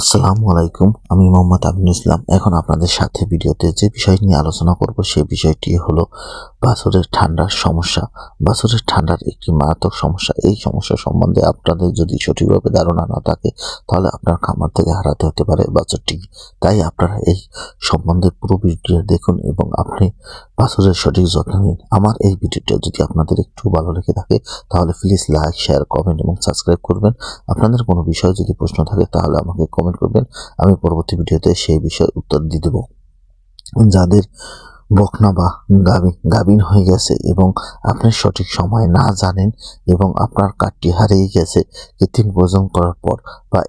আসসালামু আলাইকুম, আমি মোহাম্মদ আমিনুল ইসলাম। এখন আপনাদের সাথে ভিডিওতে যে বিষয় নিয়ে আলোচনা করব সেই বিষয়টি হলো বাছরের ঠান্ডার সমস্যা, বাছরের ঠান্ডার একটি মারাত্মক সমস্যা। এই সমস্যা সম্বন্ধে আপনাদের যদি সঠিকভাবে ধারণা না থাকে, তাহলে আপনার খামার থেকে হারাতে হতে পারে বাছরটি। তাই আপনারা এই সম্বন্ধে পুরো ভিডিও দেখুন এবং আপনি বাছরের সঠিক যত্ন নিন। আমার এই ভিডিওটা যদি আপনাদের একটু ভালো লেগে থাকে, তাহলে প্লিজ লাইক শেয়ার কমেন্ট এবং সাবস্ক্রাইব করবেন। আপনাদের কোনো বিষয়ে যদি প্রশ্ন থাকে, তাহলে আমাকে কমেন্ট করবেন। আমি পরবর্তী ভিডিওতে সেই বিষয়ে উত্তর দিয়ে দেবো। যাদের বকনা বা গাভীন হয়ে গেছে এবং আপনি সঠিক সময় না জানেন এবং আপনার কাঠটি হারিয়ে গেছে। কৃত্রিম ভোজন করার পর বা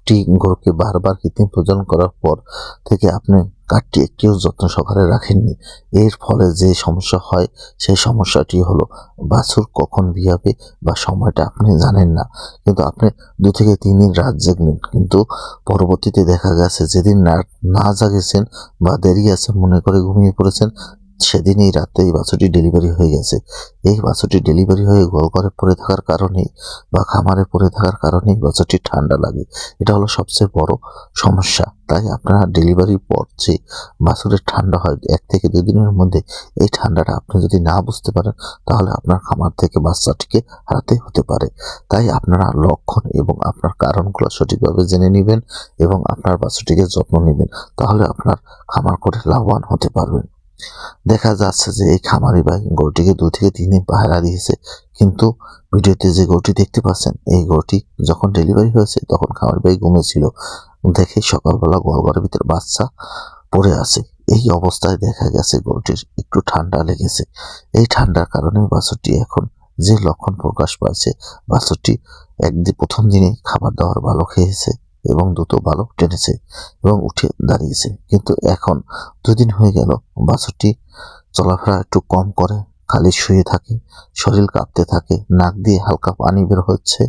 একটি গরুকে বারবার কৃত্রিম প্রজনন করার পর থেকে আপনি কাঠটি একটিও যত্ন সহকারে রাখেননি। এর ফলে যে সমস্যা হয়, সেই সমস্যাটি হলো বাছুর কখন বিয়াবে বা সময়টা আপনি জানেন না। কিন্তু আপনি দু থেকে তিন দিন রাত জাগলেন। কিন্তু পরবর্তীতে দেখা গেছে, যেদিন না না জাগেছেন বা দেরি আছে মনে করে ঘুমিয়ে পড়েছেন সেদিনই রাতে এই বাছুরটি ডেলিভারি হয়ে গেছে। এই বাছুরটি ডেলিভারি হয়ে গোল করে পড়ে থাকার কারণেই বা খামারে পড়ে থাকার কারণেই বাছুরটি ঠান্ডা লাগে। এটা হলো সবচেয়ে বড় সমস্যা। তাই আপনারা ডেলিভারির পর যে বাছুরের ঠান্ডা হয়, এক থেকে দুই দিনের মধ্যে এই ঠান্ডাটা আপনি যদি না বুঝতে পারেন, তাহলে আপনার খামার থেকে বাচ্চাটিকে হারাতে হতে পারে। তাই আপনারা লক্ষণ এবং আপনার কারণগুলো সঠিকভাবে জেনে নেবেন এবং আপনার বাচ্চাটিকে যত্ন নেবেন, তাহলে আপনার খামার করে লাভবান হতে পারবেন। দেখা যাচ্ছে যে এই খামারি ভাই গরুটিকে দু থেকে তিন দিন পাহারা দিয়েছে। কিন্তু ভিডিওতে যে গরুটি দেখতে পাচ্ছেন, এই গরুটি যখন ডেলিভারি হয়েছে, তখন খামারি ভাই ঘুমেছিল দেখে সকালবেলা গোয়ালঘরের ভিতরে বাচ্চা পড়ে আছে। এই অবস্থায় দেখা গেছে গরুটির একটু ঠান্ডা লেগেছে। এই ঠান্ডার কারণে বাছুরটি এখন যে লক্ষণ প্রকাশ পাচ্ছে বাছুরটি একদিন প্রথম দিনে খাবার দাবার ভালো খেয়েছে। এবং দুটো ভালো টেনেছে এবং উঠে দাঁড়িয়েছে। কিন্তু এখন দুদিন হয়ে গেল, বাছুরটি চলাফেরা একটু কম করে, খালি শুয়ে থাকে, শরীর কাঁপতে থাকে, নাক দিয়ে হালকা পানি বের হচ্ছে,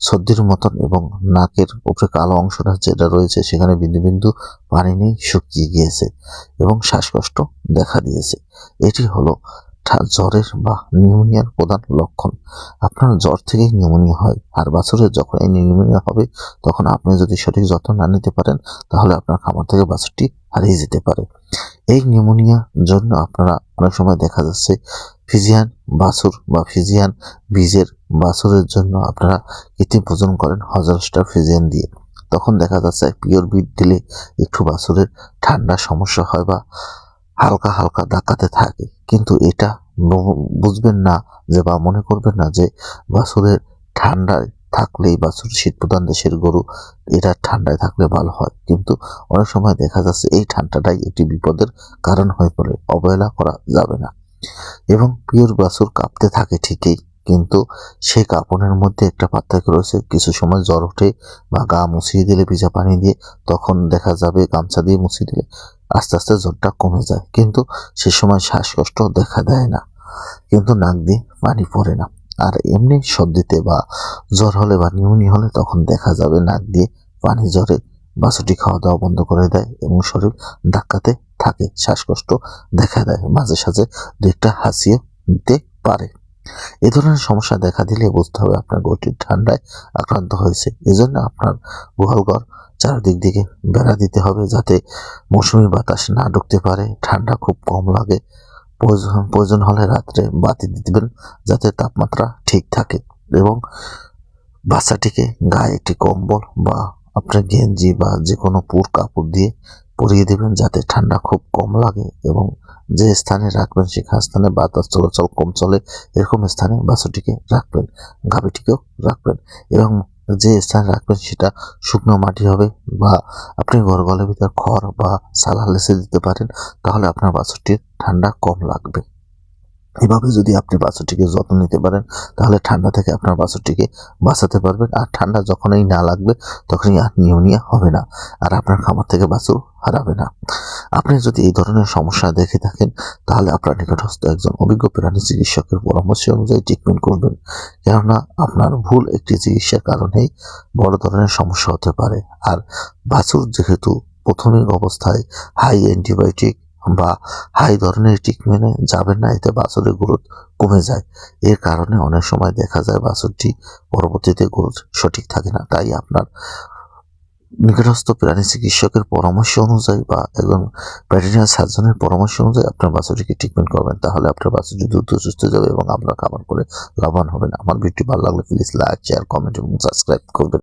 সর্দির মতন এবং নাকের উপরে কালো অংশটা যেটা রয়েছে সেখানে বিন্দু বিন্দু পানি নেই শুকিয়ে গিয়েছে এবং শ্বাসকষ্ট দেখা দিয়েছে। এটি হলো জ্বরের বা নিউমোনিয়ার প্রধান লক্ষণ। আপনার জ্বর থেকেই নিউমোনিয়া হয়। আর বাছুরের যখন এই নিউমোনিয়া হবে, তখন আপনি যদি সঠিক যত্ন না নিতে পারেন, তাহলে আপনার খামার থেকে বাছুরটি হারিয়ে যেতে পারে। এই নিউমোনিয়ার জন্য আপনারা অনেক সময় দেখা যাচ্ছে, ফিজিয়ান বাছুর বা ফিজিয়ান বীজের বাছুরের জন্য আপনারা কৃত্রিম প্রজন করেন হাজার স্টার ফিজিয়ান দিয়ে। তখন দেখা যাচ্ছে, পিওর বিট দিলে একটু বাছুরের ঠান্ডা সমস্যা হয় বা হালকা হালকা ডাকাতে থাকে। কিন্তু এটা বুঝবেন না যে বা মনে করবেন না যে বাছুরের ঠান্ডায় থাকলেই বাছুর শীত প্রধান দেশের গরু, এটা ঠান্ডায় থাকলে ভালো হয়। কিন্তু অনেক সময় দেখা যাচ্ছে এই ঠান্ডাটাই একটি বিপদের কারণ হয়ে পড়ে, অবহেলা করা যাবে না। এবং পিওর বাছুর কাঁপতে থাকে ঠিকই, কিন্তু সেই কাঁপনের মধ্যে একটা পার্থক্য রয়েছে। কিছু সময় জ্বর ওঠে বা গা মুছিয়ে দিলে ভিজা পানি দিয়ে, তখন দেখা যাবে গামছা দিয়ে মুছিয়ে দিলে আস্তে আস্তে জ্বরটা কমে যায়। কিন্তু সে সময় শ্বাসকষ্ট দেখা দেয় না। কিন্তু নাক দিয়ে পানি পড়ে না। আর এমনি সর্দিতে বা জ্বর হলে বা নিউমোনিয়া হলে তখন দেখা যাবে নাক দিয়ে পানি জ্বরে বাছুটি খাওয়া দাওয়া বন্ধ করে দেয় এবং শরীর ধাক্কাতে থাকে। শ্বাসকষ্ট দেখা দেয়, মাঝে সাঝে দু একটা হাসিও দিতে পারে। এ ধরনের সমস্যা দেখা দিলে বুঝতে হবে আপনার গরুটি ঠান্ডায় আক্রান্ত হয়েছে। এজন্য আপনার গোয়ালঘর চারদিক দিকে বেড়া দিতে হবে যাতে মৌসুমি বাতাস না ঢুকতে পারে। ঠান্ডা খুব কম লাগে। প্রয়োজন প্রয়োজন হলে রাত্রে বাতি দিবেন যাতে তাপমাত্রা ঠিক থাকে এবং বাচ্চাটিকে গায়ে একটি কম্বল বা আপনার গেঞ্জি বা যে কোনো পুর কাপড় দিয়ে পরিয়ে দেবেন যাতে ঠান্ডা খুব কম লাগে এবং যে স্থানে রাখবেন সেখানে স্থানে বাতাস চলাচল কম চলে, এরকম স্থানে বাচ্চাটিকে রাখবেন, গাভীটিকেও রাখবেন এবং যে স্থান রাখবেন সেটা শুকনো মাটি হবে বা আপনি গরগলের ভিতর খড় বা সালা লেসে দিতে পারেন, তাহলে আপনার বাছুরটির ঠান্ডা কম লাগবে। এভাবে যদি আপনি বাছুরটিকে যত্ন নিতে পারেন, তাহলে ঠান্ডা থেকে আপনার বাছুরটিকে বাঁচাতে পারবেন। আর ঠান্ডা যখনই না লাগবে, তখনই আর নিউমোনিয়া হবে না। আর আপনার খামার থেকে বাছুর হারাবে না। আপনি যদি এই ধরনের সমস্যা দেখে থাকেন, তাহলে আপনার নিকটস্থ একজন অভিজ্ঞ প্রাণী চিকিৎসকের পরামর্শ অনুযায়ী ট্রিটমেন্ট করবেন। কেননা, আপনার ভুল একটি চিকিৎসার কারণেই বড় ধরনের সমস্যা হতে পারে। আর বাছুর যেহেতু প্রাথমিক অবস্থায় হাই অ্যান্টিবায়োটিক বা হাই ধরনের ট্রিটমেন্টে যাবেন না, এতে বাছুরের গ্রোথ কমে যায়। এর কারণে অনেক সময় দেখা যায় বাছুরটি পরবর্তীতে গ্রোথ সঠিক থাকে না। তাই আপনার নিকটস্থ প্রাণী চিকিৎসকের পরামর্শ অনুযায়ী বা একজন ভেটেরিনারি সার্জনের পরামর্শ অনুযায়ী আপনার বাছুরটিকে ট্রিটমেন্ট করবেন। তাহলে আপনার বাছুরটি দ্রুত সুস্থ যাবে এবং আপনার খাবার করে লাভবান হবেন। আমার ভিডিওটি ভালো লাগলে প্লিজ লাইক শেয়ার কমেন্ট এবং সাবস্ক্রাইব করবেন।